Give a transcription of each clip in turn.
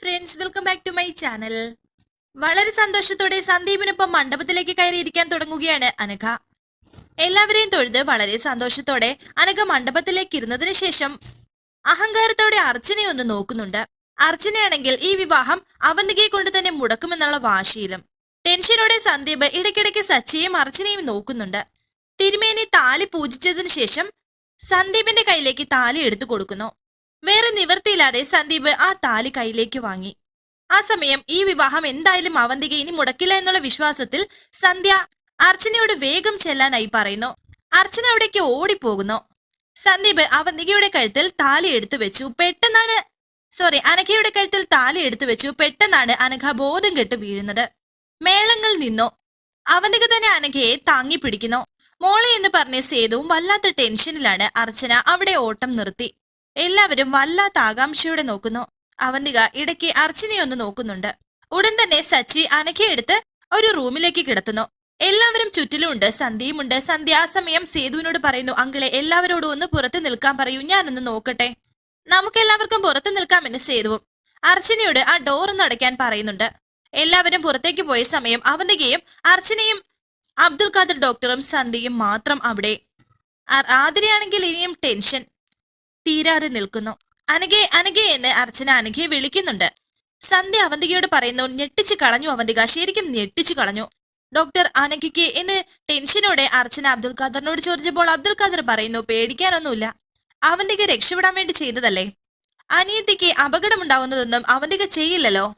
Friends welcome back to my channel വളരെ സന്തോഷത്തോടെ സന്ദീപിനൊപ്പം മണ്ഡപത്തിലേക്ക് കയറിയിരിക്കാൻ തുടങ്ങുകയാണ് അനഘ. എല്ലാവരെയും തൊഴുത് വളരെ സന്തോഷത്തോടെ അനഘ മണ്ഡപത്തിലേക്ക് ഇരുന്നതിന് ശേഷം അഹങ്കാരത്തോടെ അർച്ചനയെ ഒന്ന് നോക്കുന്നുണ്ട്. അർച്ചനയാണെങ്കിൽ ഈ വിവാഹം അവന്തികയെ കൊണ്ട് തന്നെ മുടക്കുമെന്നുള്ള വാശിയിലും ടെൻഷനോടെ സന്ദീപ് ഇടയ്ക്കിടയ്ക്ക് സച്ചിയെയും അർച്ചനയും നോക്കുന്നുണ്ട്. തിരുമേനി താലി പൂജിച്ചതിന് ശേഷം സന്ദീപിന്റെ കയ്യിലേക്ക് താലി എടുത്തു കൊടുക്കുന്നു. വേറെ നിവർത്തിയില്ലാതെ സന്ദീപ് ആ താലി കയ്യിലേക്ക് വാങ്ങി. ആ സമയം ഈ വിവാഹം എന്തായാലും അവന്തിക ഇനി മുടക്കില്ല എന്നുള്ള വിശ്വാസത്തിൽ സന്ധ്യ അർച്ചനയോട് വേഗം ചെല്ലാനായി പറയുന്നു. അർച്ചന അവിടേക്ക് ഓടിപ്പോകുന്നു. സന്ദീപ് അവന്തികയുടെ കഴുത്തിൽ താലി എടുത്തു വെച്ചു. പെട്ടെന്നാണ് സോറി അനഘയുടെ കഴുത്തിൽ താലി എടുത്തു വെച്ചു. പെട്ടെന്നാണ് അനഘ ബോധം കെട്ട് വീഴുന്നത്. മേളങ്ങൾ നിന്നു. അവന്തിക തന്നെ അനഘയെ താങ്ങി പിടിക്കുന്നു. മോളെ എന്ന് പറഞ്ഞ സേതുവും വല്ലാത്ത ടെൻഷനിലാണ് അർച്ചന അവിടെ ഓട്ടം നിർത്തി. എല്ലാവരും വല്ലാത്ത ആകാംക്ഷയോടെ നോക്കുന്നു. അവന്തിക ഇടയ്ക്ക് അർച്ചനയൊന്ന് നോക്കുന്നുണ്ട്. ഉടൻ തന്നെ സച്ചി അനഘയെടുത്ത് ഒരു റൂമിലേക്ക് കിടത്തുന്നു. എല്ലാവരും ചുറ്റിലുമുണ്ട്. സന്ധ്യയുമുണ്ട്. സന്ധ്യ ആ സമയം സേതുവിനോട് പറയുന്നു അങ്കിളെ എല്ലാവരോടും ഒന്ന് പുറത്ത് നിൽക്കാൻ പറയൂ. ഞാനൊന്ന് നോക്കട്ടെ. നമുക്ക് എല്ലാവർക്കും പുറത്ത് നിൽക്കാമെന്ന് സേതുവും അർച്ചനയോട് ആ ഡോർ ഒന്ന് അടയ്ക്കാൻ പറയുന്നുണ്ട്. എല്ലാവരും പുറത്തേക്ക് പോയ സമയം അവന്തികയും അർച്ചനയും അബ്ദുൽ ഖാദർ ഡോക്ടറും സന്ധ്യയും മാത്രം അവിടെ. ആതിരയാണെങ്കിൽ ഇനിയും ടെൻഷൻ തീരാതെ നിൽക്കുന്നു. അനഘേ അനഘേ എന്ന് അർച്ചന അനഘയെ വിളിക്കുന്നുണ്ട്. സന്ധ്യ അവന്തികയോട് പറയുന്നു ഞെട്ടിച്ചു കളഞ്ഞു അവന്തിക. ശരിക്കും ഞെട്ടിച്ചു കളഞ്ഞു. ഡോക്ടർ അനഘയ്ക്ക് എന്ന് ടെൻഷനോടെ അർച്ചന അബ്ദുൽ ഖാദറിനോട് ചോദിച്ചപ്പോൾ അബ്ദുൽ ഖാദർ പറയുന്നു പേടിക്കാനൊന്നുമില്ല. അവന്തിക രക്ഷപ്പെടാൻ വേണ്ടി ചെയ്തതല്ലേ? അനിയത്തിക്ക് അപകടമുണ്ടാവുന്നതൊന്നും അവന്തിക ചെയ്യില്ലല്ലോ.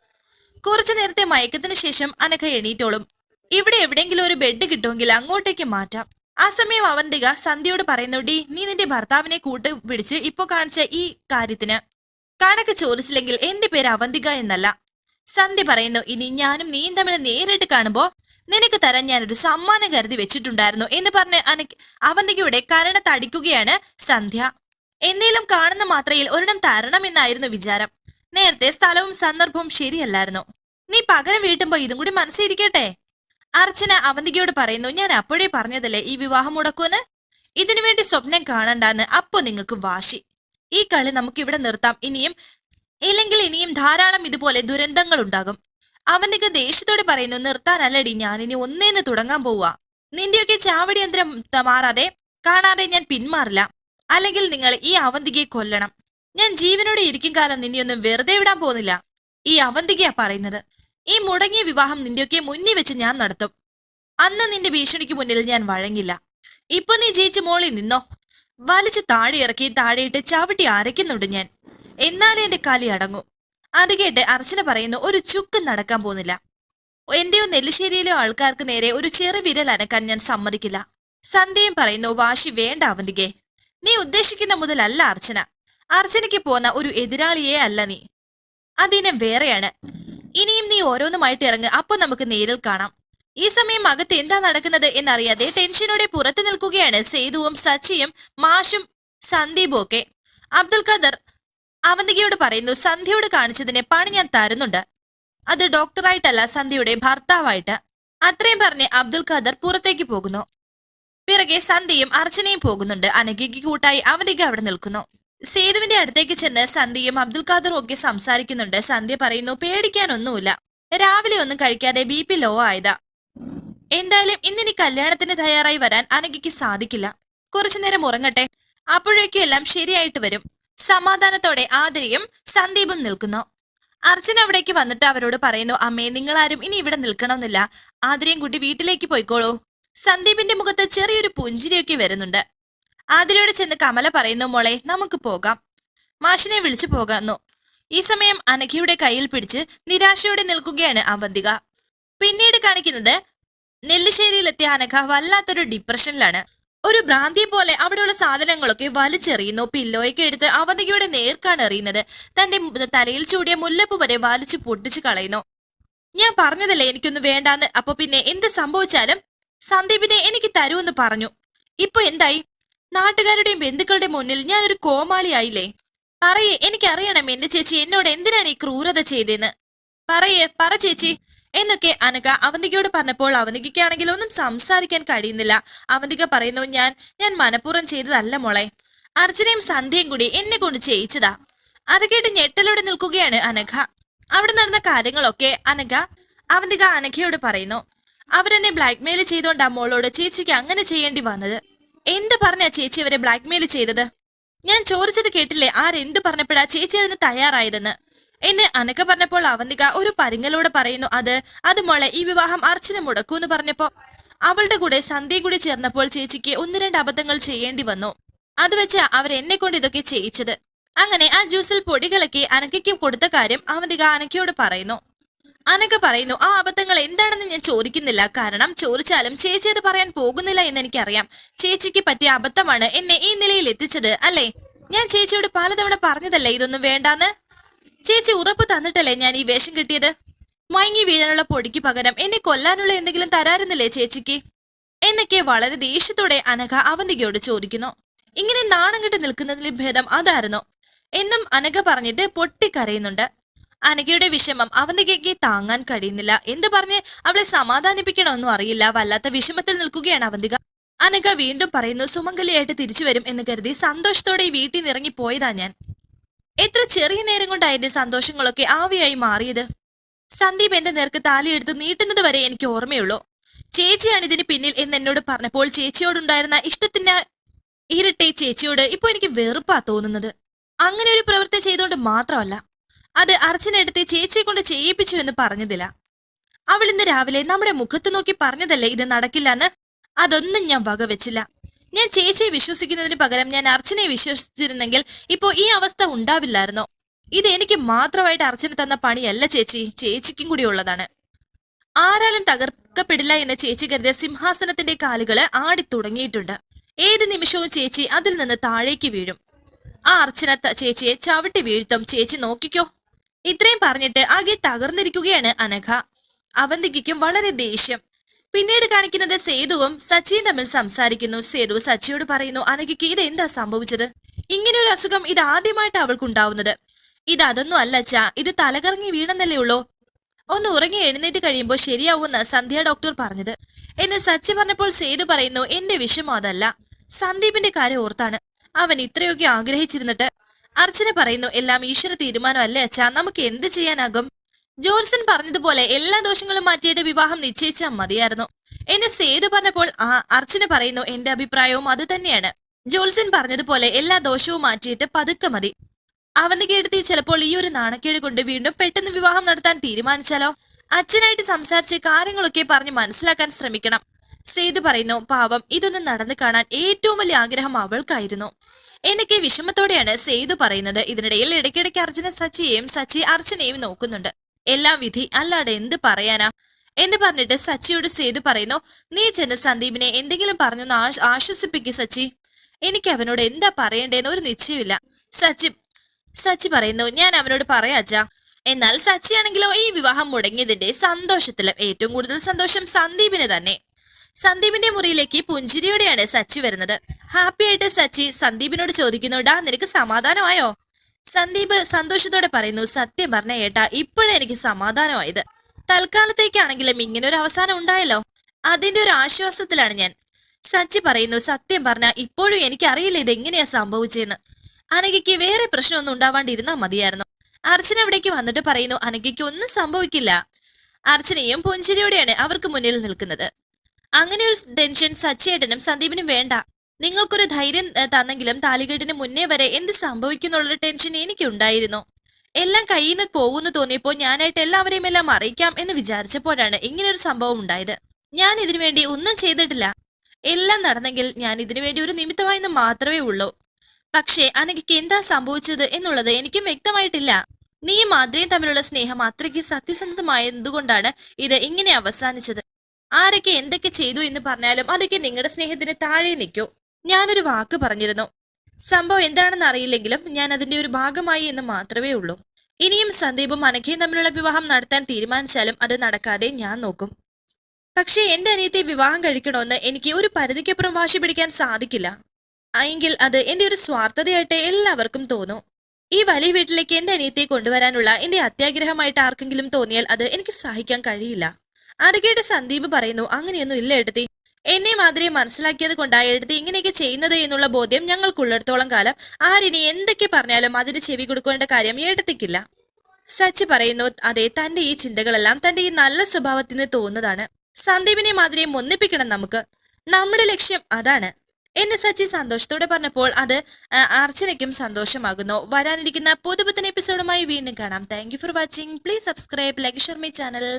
കുറച്ചു നേരത്തെ മയക്കത്തിന് ശേഷം അനഘ എണീറ്റോളും. ഇവിടെ എവിടെയെങ്കിലും ഒരു ബെഡ് കിട്ടുമെങ്കിൽ അങ്ങോട്ടേക്ക് മാറ്റാം. ആ സമയം അവന്തിക സന്ധ്യയോട് പറയുന്നു ഡി നീ നിന്റെ ഭർത്താവിനെ കൂട്ട് പിടിച്ച് ഇപ്പൊ കാണിച്ച ഈ കാര്യത്തിന് കണക്ക് ചോദിച്ചില്ലെങ്കിൽ എന്റെ പേര് അവന്തിക എന്നല്ല. സന്ധ്യ പറയുന്നു ഇനി ഞാനും നീയും തമ്മിൽ നേരിട്ട് കാണുമ്പോ നിനക്ക് തരാൻ ഞാനൊരു സമ്മാനം കരുതി വെച്ചിട്ടുണ്ടായിരുന്നു എന്ന് പറഞ്ഞ് അനക്ക് അവന്തികയുടെ കരണ തടിക്കുകയാണ് സന്ധ്യ. എന്തേലും കാണുന്ന മാത്രയിൽ ഒരെണ്ണം തരണമെന്നായിരുന്നു വിചാരം. നേരത്തെ സ്ഥലവും സന്ദർഭവും ശരിയല്ലായിരുന്നു. നീ പകരം വീട്ടുമ്പോ ഇതും കൂടി മനസ്സിരിക്കട്ടെ അർച്ചന അവന്തികയോട് പറയുന്നു ഞാൻ അപ്പോഴേ പറഞ്ഞതല്ലേ ഈ വിവാഹം മുടക്കുമെന്ന്? ഇതിനു വേണ്ടി സ്വപ്നം കാണണ്ടെന്ന് അപ്പോ നിങ്ങൾക്ക് വാശി. ഈ കളി നമുക്ക് ഇവിടെ നിർത്താം. ഇനിയും ഇല്ലെങ്കിൽ ഇനിയും ധാരാളം ഇതുപോലെ ദുരന്തങ്ങൾ ഉണ്ടാകും അവന്തിക ദേഷ്യത്തോടെ പറയുന്നു നിർത്താനല്ലടി ഞാൻ ഇനി ഒന്നേന്ന് തുടങ്ങാൻ പോവുക. നിന്റെയൊക്കെ ചാവടി യന്ത്രം ത- മാറാതെ കാണാതെ ഞാൻ പിന്മാറില്ല. അല്ലെങ്കിൽ നിങ്ങൾ ഈ അവന്തികയെ കൊല്ലണം. ഞാൻ ജീവനോടെ ഇരിക്കും കാലം നിന്നെയൊന്നും വെറുതെ വിടാൻ പോകുന്നില്ല. ഈ അവന്തികയാ പറയുന്നത്. ഈ മുടങ്ങിയ വിവാഹം നിന്റെയൊക്കെ മുന്നിൽ വെച്ച് ഞാൻ നടത്തും. അന്ന് നിന്റെ ഭീഷണിക്ക് മുന്നിൽ ഞാൻ വഴങ്ങില്ല. ഇപ്പൊ നീ ജയിച്ച് മോളിൽ നിന്നോ? വലിച്ച് താഴെ ഇറക്കി താഴെയിട്ട് ചവിട്ടി അരയ്ക്കുന്നുണ്ട് ഞാൻ. എന്നാലേ എന്റെ കാലി അടങ്ങൂ. അത് കേട്ട് അർച്ചന പറയുന്നു ഒരു ചുക്ക് നടക്കാൻ പോകുന്നില്ല. എന്റെയോ നെല്ലിശ്ശേരിയിലെയോ ആൾക്കാർക്ക് നേരെ ഒരു ചെറു വിരൽ അനക്കാൻ ഞാൻ സമ്മതിക്കില്ല. സന്ധ്യയും പറയുന്നു വാശി വേണ്ട അവന്തികെ. നീ ഉദ്ദേശിക്കുന്ന മുതലല്ല അർച്ചന. അർച്ചനയ്ക്ക് പോന്ന ഒരു എതിരാളിയേ അല്ല നീ. അതിനെ വേറെയാണ്. ഇനിയും നീ ഓരോന്നുമായിട്ട് ഇറങ്ങ്. അപ്പൊ നമുക്ക് നേരിൽ കാണാം. ഈ സമയം അകത്ത് എന്താ നടക്കുന്നത് എന്നറിയാതെ ടെൻഷനോടെ പുറത്തു നിൽക്കുകയാണ് സേതുവും സച്ചിയും മാഷും സന്ദീപും ഒക്കെ. അബ്ദുൽ ഖദർ അവന്തികയോട് പറയുന്നു സന്ധ്യയോട് കാണിച്ചതിന് പണി ഞാൻ തരുന്നുണ്ട്. അത് ഡോക്ടറായിട്ടല്ല സന്ധ്യയുടെ ഭർത്താവായിട്ട്. അത്രയും പറഞ്ഞ് അബ്ദുൽ ഖദർ പുറത്തേക്ക് പോകുന്നു. പിറകെ സന്ധ്യയും അർച്ചനയും പോകുന്നുണ്ട്. അനഘയ്ക്ക് കൂട്ടായി അവന്തിക അവിടെ നിൽക്കുന്നു. സേതുവിന്റെ അടുത്തേക്ക് ചെന്ന് സന്ധ്യയും അബ്ദുൽ ഖാദറും ഒക്കെ സംസാരിക്കുന്നുണ്ട്. സന്ധ്യ പറയുന്നു പേടിക്കാനൊന്നുമില്ല. രാവിലെ ഒന്നും കഴിക്കാതെ ബി പി ലോ ആയതാ. എന്തായാലും ഇന്നിനി കല്യാണത്തിന് തയ്യാറായി വരാൻ അനഘയ്ക്ക് സാധിക്കില്ല. കുറച്ചു നേരം ഉറങ്ങട്ടെ. അപ്പോഴേക്കും എല്ലാം ശരിയായിട്ട് വരും. സമാധാനത്തോടെ ആതിരയും സന്ദീപും നിൽക്കുന്നു. അർജുൻ അവിടേക്ക് വന്നിട്ട് അവരോട് പറയുന്നു അമ്മേ നിങ്ങളാരും ഇനി ഇവിടെ നിൽക്കണമെന്നില്ല. ആതിരയും കുട്ടി വീട്ടിലേക്ക് പോയിക്കോളൂ. സന്ദീപിന്റെ മുഖത്ത് ചെറിയൊരു പുഞ്ചിരിയൊക്കെ വരുന്നുണ്ട്. ആതിരയോട് ചെന്ന് കമല പറയുന്നു മോളെ നമുക്ക് പോകാം. മാഷിനെ വിളിച്ചു പോകാന്നു. ഈ സമയം അനഘയുടെ കയ്യിൽ പിടിച്ച് നിരാശയോടെ നിൽക്കുകയാണ് അവന്തിക. പിന്നീട് കാണിക്കുന്നത് നെല്ലിശ്ശേരിയിലെത്തിയ അനഘ വല്ലാത്തൊരു ഡിപ്രഷനിലാണ്. ഒരു ഭ്രാന്തി പോലെ അവിടെയുള്ള സാധനങ്ങളൊക്കെ വലിച്ചെറിയുന്നു. പില്ലോയൊക്കെ എടുത്ത് അവന്തികയുടെ നേർക്കാണ് എറിയുന്നത്. തന്റെ തലയിൽ ചൂടിയ മുല്ലപ്പ് വരെ വലിച്ചു പൊട്ടിച്ചു കളയുന്നു. ഞാൻ പറഞ്ഞതല്ലേ എനിക്കൊന്നും വേണ്ടാന്ന്. അപ്പൊ പിന്നെ എന്ത് സംഭവിച്ചാലും സന്ദീപിനെ എനിക്ക് തരൂന്ന് പറഞ്ഞു. ഇപ്പൊ എന്തായി? നാട്ടുകാരുടെയും ബന്ധുക്കളുടെ മുന്നിൽ ഞാനൊരു കോമാളിയായില്ലേ? പറയേ എനിക്കറിയണം എന്റെ ചേച്ചി എന്നോട് എന്തിനാണ് ഈ ക്രൂരത ചെയ്തതെന്ന് പറയേ പറ ചേച്ചി. എന്നൊക്കെ അനക അവന്തികയോട് പറഞ്ഞപ്പോൾ അവന്തികയ്ക്കാണെങ്കിൽ ഒന്നും സംസാരിക്കാൻ കഴിയുന്നില്ല. അവന്തിക പറയുന്നു ഞാൻ ഞാൻ മനഃപൂർവം ചെയ്തതല്ല മോളെ. അർച്ചനയും സന്ധ്യയും കൂടി എന്നെ കൊണ്ട് ചെയ്യിച്ചതാ. അത് കേട്ട് ഞെട്ടലോടെ നിൽക്കുകയാണ് അനഘ. അവിടെ നടന്ന കാര്യങ്ങളൊക്കെ അനഘ അവന്തിക അനഘയോട് പറയുന്നു. അവരെന്നെ ബ്ലാക്ക്മെയിൽ ചെയ്തോണ്ടാ മോളോട് ചേച്ചിക്ക് അങ്ങനെ ചെയ്യേണ്ടി വന്നത്. എന്ത് പറഞ്ഞാ ചേച്ചി അവരെ ബ്ലാക്ക്മെയിൽ ചെയ്തത്? ഞാൻ ചോദിച്ചത് കേട്ടില്ലേ ആരെന്ത് പറഞ്ഞപ്പോഴാ ചേച്ചി അതിന് തയ്യാറായതെന്ന്? എന്നെ അനക്ക പറഞ്ഞപ്പോൾ അവന്തിക ഒരു പരിങ്ങലോട് പറയുന്നു അത് അത് മോളെ ഈ വിവാഹം അർച്ചന മുടക്കൂ എന്ന് പറഞ്ഞപ്പോ. അവളുടെ കൂടെ സന്ധ്യയും കൂടി ചേർന്നപ്പോൾ ചേച്ചിക്ക് ഒന്ന് രണ്ട് അബദ്ധങ്ങൾ ചെയ്യേണ്ടി വന്നു. അത് വെച്ച് അവരെന്നെ കൊണ്ട് ഇതൊക്കെ ചെയ്യിച്ചത്. അങ്ങനെ ആ ജ്യൂസിൽ പൊടി കലക്കി അനക്കയ്ക്ക് കൊടുത്ത കാര്യം അവന്തിക അനക്കയോട് പറയുന്നു. അനക്ക പറയുന്നു ആ അബദ്ധങ്ങൾ എന്താണെന്ന് ഞാൻ ചോദിക്കുന്നില്ല. കാരണം ചോദിച്ചാലും ചേച്ചി അത് പറയാൻ പോകുന്നില്ല എന്ന് എനിക്കറിയാം. ചേച്ചിക്ക് പറ്റിയ അബദ്ധമാണ് എന്നെ ഈ നിലയിൽ എത്തിച്ചത് അല്ലേ? ഞാൻ ചേച്ചിയോട് പലതവണ പറഞ്ഞതല്ലേ ഇതൊന്നും വേണ്ടാന്ന്? ചേച്ചി ഉറപ്പ് തന്നിട്ടല്ലേ ഞാൻ ഈ വേഷം കിട്ടിയത്? മയങ്ങി വീഴാനുള്ള പൊടിക്ക് പകരം എന്നെ കൊല്ലാനുള്ള എന്തെങ്കിലും തരാറുന്നില്ലേ ചേച്ചിക്ക്? എന്നൊക്കെ വളരെ ദേഷ്യത്തോടെ അനഘ അവന്തികയോട് ചോദിക്കുന്നു. ഇങ്ങനെ നാണം കെട്ട് നിൽക്കുന്നതിൽ ഭേദം അതായിരുന്നു. എന്നും അനഘ പറഞ്ഞിട്ട് പൊട്ടിക്കരയുന്നുണ്ട്. അനഘയുടെ വിഷമം അവന്തികയ്ക്ക് താങ്ങാൻ കഴിയുന്നില്ല. എന്ത് പറഞ്ഞ് അവളെ സമാധാനിപ്പിക്കണമെന്നും അറിയില്ല. വല്ലാത്ത വിഷമത്തിൽ നിൽക്കുകയാണ് അവന്തിക. അനഘ വീണ്ടും പറയുന്നു സുമംഗലിയായിട്ട് തിരിച്ചു വരും എന്ന് കരുതി സന്തോഷത്തോടെ വീട്ടിൽ നിന്ന് ഇറങ്ങി പോയതാ ഞാൻ. എത്ര ചെറിയ നേരം കൊണ്ടാ എന്റെ സന്തോഷങ്ങളൊക്കെ ആവിയായി മാറിയത്? സന്ദീപ് എന്റെ നേർക്ക് താലിയെടുത്ത് നീട്ടുന്നത് വരെ എനിക്ക് ഓർമ്മയുള്ളൂ. ചേച്ചിയാണ് ഇതിന് പിന്നിൽ എന്ന് എന്നോട് പറഞ്ഞപ്പോൾ ചേച്ചിയോടുണ്ടായിരുന്ന ഇഷ്ടത്തിന് ഇരട്ടെ ചേച്ചിയോട് ഇപ്പൊ എനിക്ക് വെറുപ്പാ തോന്നുന്നത്. അങ്ങനെ ഒരു പ്രവൃത്തി ചെയ്തുകൊണ്ട് മാത്രമല്ല അത് അർച്ചന ചേച്ചിയെ കൊണ്ട് ചെയ്യിപ്പിച്ചു എന്ന് പറഞ്ഞതില്ല അവൾ ഇന്ന് രാവിലെ നമ്മുടെ മുഖത്ത് നോക്കി പറഞ്ഞതല്ലേ ഇത് നടക്കില്ലെന്ന്? അതൊന്നും ഞാൻ വകവെച്ചില്ല. ഞാൻ ചേച്ചിയെ വിശ്വസിക്കുന്നതിന് പകരം ഞാൻ അർച്ചനയെ വിശ്വസിച്ചിരുന്നെങ്കിൽ ഇപ്പോ ഈ അവസ്ഥ ഉണ്ടാവില്ലായിരുന്നോ? ഇത് എനിക്ക് മാത്രമായിട്ട് അർച്ചന തന്ന പണിയല്ല ചേച്ചി. ചേച്ചിക്കും കൂടി ഉള്ളതാണ്. ആരാലും തകർക്കപ്പെടില്ല എന്ന ചേച്ചി കരുതിയ സിംഹാസനത്തിന്റെ കാലുകൾ ആടിത്തുടങ്ങിയിട്ടുണ്ട് ഏത് നിമിഷവും ചേച്ചി അതിൽ നിന്ന് താഴേക്ക് വീഴും. ആ അർച്ചന ചേച്ചിയെ ചവിട്ടി വീഴ്ത്തും. ചേച്ചി നോക്കിക്കോ. ഇത്രയും പറഞ്ഞിട്ട് ആകെ തകർന്നിരിക്കുകയാണ് അനഘ. അവന്തികയ്ക്കും വളരെ ദേഷ്യം. പിന്നീട് കാണിക്കുന്നത് സേതുവും സച്ചിയും തമ്മിൽ സംസാരിക്കുന്നു. സേതു സച്ചിയോട് പറയുന്നു അനഘയ്ക്ക് ഇത് എന്താ സംഭവിച്ചത്? ഇങ്ങനെ ഒരു അസുഖം ഇത് ആദ്യമായിട്ട് അവൾക്കുണ്ടാവുന്നത്. ഇത് അതൊന്നും അല്ല അച്ഛ ഇത് തലകറങ്ങി വീണെന്നല്ലേ ഉള്ളൂ. ഒന്ന് ഉറങ്ങി എഴുന്നേറ്റ് കഴിയുമ്പോൾ ശരിയാവുമെന്ന് സന്ധ്യ ഡോക്ടർ പറഞ്ഞത്. എന്നെ സച്ചി പറഞ്ഞപ്പോൾ സേതു പറയുന്നു എന്റെ വിഷമം അതല്ല. സന്ദീപിന്റെ കാര്യം ഓർത്താണ്. അവൻ ഇത്രയൊക്കെ ആഗ്രഹിച്ചിരുന്നിട്ട് അർച്ചന പറയുന്നു എല്ലാം ഈശ്വര തീരുമാനം അല്ലേ അച്ഛാ? നമുക്ക് എന്ത് ചെയ്യാനാകും? ജോർസൺ പറഞ്ഞതുപോലെ എല്ലാ ദോഷങ്ങളും മാറ്റിയിട്ട് വിവാഹം നിശ്ചയിച്ചാൽ മതിയായിരുന്നു. എന്നെ സേതു പറഞ്ഞപ്പോൾ ആ അർച്ചന പറയുന്നു എന്റെ അഭിപ്രായവും അത് തന്നെയാണ്. ജോത്സ്യൻ പറഞ്ഞതുപോലെ എല്ലാ ദോഷവും മാറ്റിയിട്ട് പതുക്കെ മതി. അവന്തികയെടുത്തി ചിലപ്പോൾ ഈ ഒരു നാണക്കേട് കൊണ്ട് വീണ്ടും പെട്ടെന്ന് വിവാഹം നടത്താൻ തീരുമാനിച്ചാലോ? അച്ഛനായിട്ട് സംസാരിച്ച് കാര്യങ്ങളൊക്കെ പറഞ്ഞ് മനസ്സിലാക്കാൻ ശ്രമിക്കണം. സേതു പറയുന്നു പാവം ഇതൊന്നും നടന്നു കാണാൻ ഏറ്റവും വലിയ ആഗ്രഹം അവൾക്കായിരുന്നു. എനിക്ക് വിഷമത്തോടെയാണ് സേതു പറയുന്നത്. ഇതിനിടയിൽ ഇടയ്ക്കിടയ്ക്ക് അർജുന സച്ചിയെയും സച്ചി അർച്ചനയും നോക്കുന്നുണ്ട്. എല്ലാം വിധി അല്ലാതെ എന്ത് പറയാനാ? എന്ന് പറഞ്ഞിട്ട് സച്ചിയോട് സേതു പറയുന്നു നീ ചെന്ന് സന്ദീപിനെ എന്തെങ്കിലും പറഞ്ഞു ആശ് ആശ്വസിപ്പിക്ക് സച്ചി. എനിക്ക് അവനോട് എന്താ പറയണ്ടേന്ന് ഒരു നിശ്ചയമില്ല. സച്ചി സച്ചി പറയുന്നു ഞാൻ അവനോട് പറയാച്ചാ എന്നാൽ സച്ചിയാണെങ്കിലോ ഈ വിവാഹം മുടങ്ങിയതിന്റെ സന്തോഷത്തിലും ഏറ്റവും കൂടുതൽ സന്തോഷം സന്ദീപിന് തന്നെ. സന്ദീപിന്റെ മുറിയിലേക്ക് പുഞ്ചിരിയോടെയാണ് സച്ചി വരുന്നത്. ഹാപ്പി ആയിട്ട് സച്ചി സന്ദീപിനോട് ചോദിക്കുന്നു ഡാ നിനക്ക് സമാധാനമായോ? സന്ദീപ് സന്തോഷത്തോടെ പറയുന്നു സത്യം പറഞ്ഞ ഏട്ടാ ഇപ്പോഴേ എനിക്ക് സമാധാനമായത്. തൽക്കാലത്തേക്കാണെങ്കിലും ഇങ്ങനെ ഒരു അവസാനം ഉണ്ടായല്ലോ. അതിന്റെ ഒരു ആശ്വാസത്തിലാണ് ഞാൻ. സച്ചി പറയുന്നു സത്യം പറഞ്ഞ ഇപ്പോഴും എനിക്കറിയില്ല ഇത് എങ്ങനെയാ സംഭവിച്ചതെന്ന് അനഘയ്ക്ക് വേറെ പ്രശ്നമൊന്നും ഉണ്ടാവാണ്ടിരുന്നാ മതിയായിരുന്നു. അർച്ചന അവിടേക്ക് വന്നിട്ട് പറയുന്നു അനഘയ്ക്ക് ഒന്നും സംഭവിക്കില്ല. അർച്ചനയും പുഞ്ചിരിയോടെയാണ് അവർക്ക് മുന്നിൽ നിൽക്കുന്നത്. അങ്ങനെ ഒരു ടെൻഷൻ സച്ചിയേട്ടനും സന്ദീപിനും വേണ്ട. നിങ്ങൾക്കൊരു ധൈര്യം തന്നെങ്കിലും താലികെട്ടിന് മുന്നേ വരെ എന്ത് സംഭവിക്കുന്നുള്ള ടെൻഷൻ എനിക്കുണ്ടായിരുന്നു. എല്ലാം കയ്യിൽ പോകുന്നു തോന്നിയപ്പോൾ ഞാനായിട്ട് എല്ലാവരെയും എല്ലാം അറിയിക്കാം എന്ന് വിചാരിച്ചപ്പോഴാണ് ഇങ്ങനൊരു സംഭവം ഉണ്ടായത്. ഞാൻ ഇതിനുവേണ്ടി ഒന്നും ചെയ്തിട്ടില്ല. എല്ലാം നടന്നെങ്കിൽ ഞാൻ ഇതിനുവേണ്ടി ഒരു നിമിത്തമായെന്ന് മാത്രമേ ഉള്ളൂ. പക്ഷേ അനഘയ്ക്ക് എന്താ സംഭവിച്ചത് എന്നുള്ളത് എനിക്കും വ്യക്തമായിട്ടില്ല. നീയും മാദ്രയും തമ്മിലുള്ള സ്നേഹം അത്രയ്ക്ക് സത്യസന്ധമായതുകൊണ്ടാണ് ഇത് ഇങ്ങനെ അവസാനിച്ചത്. ആരൊക്കെ എന്തൊക്കെ ചെയ്തു എന്ന് പറഞ്ഞാലും അതൊക്കെ നിങ്ങളുടെ സ്നേഹത്തിന് താഴെ നിൽക്കൂ. ഞാനൊരു വാക്ക് പറഞ്ഞിരുന്നു. സംഭവം എന്താണെന്ന് അറിയില്ലെങ്കിലും ഞാൻ അതിന്റെ ഒരു ഭാഗമായി എന്ന് മാത്രമേ ഉള്ളൂ. ഇനിയും സന്ദീപും അനഘയും തമ്മിലുള്ള വിവാഹം നടത്താൻ തീരുമാനിച്ചാലും അത് നടക്കാതെ ഞാൻ നോക്കും. പക്ഷേ എന്റെ അനിയത്തെ വിവാഹം കഴിക്കണമെന്ന് എനിക്ക് ഒരു പരിധിക്കപ്പുറം വാശി പിടിക്കാൻ സാധിക്കില്ല. എങ്കിൽ അത് എന്റെ ഒരു സ്വാർത്ഥതയായിട്ട് എല്ലാവർക്കും തോന്നും. ഈ വലിയ വീട്ടിലേക്ക് എന്റെ അനിയത്തെ കൊണ്ടുവരാനുള്ള എന്റെ അത്യാഗ്രഹമായിട്ട് ആർക്കെങ്കിലും തോന്നിയാൽ അത് എനിക്ക് സഹിക്കാൻ കഴിയില്ല. അത് കേട്ട് സന്ദീപ് പറയുന്നു അങ്ങനെയൊന്നും ഇല്ല എടുത്തി എന്നെ മാതിരിയെ മനസ്സിലാക്കിയത് എടുത്ത് ഇങ്ങനെയൊക്കെ ചെയ്യുന്നത് എന്നുള്ള ബോധ്യം ഞങ്ങൾക്കുള്ളിടത്തോളം കാലം. ആരിനി എന്തൊക്കെ പറഞ്ഞാലും അതിന് ചെവി കൊടുക്കേണ്ട കാര്യം എടുത്തിക്കില്ല സച്ചി പറയുന്നു അതെ തന്റെ ഈ ചിന്തകളെല്ലാം തന്റെ ഈ നല്ല സ്വഭാവത്തിന് തോന്നുന്നതാണ്. സന്ദീപിനെ മാതിരി ഒന്നിപ്പിക്കണം നമുക്ക്. നമ്മുടെ ലക്ഷ്യം അതാണ്. എന്നെ സച്ചി സന്തോഷത്തോടെ പറഞ്ഞപ്പോൾ അത് അർച്ചനയ്ക്കും സന്തോഷമാകുന്നു. വരാനിരിക്കുന്ന പുതുപുത്തൻ എപ്പിസോഡുമായി വീണ്ടും കാണാം. Thank for watching please subscribe like Sharmi channel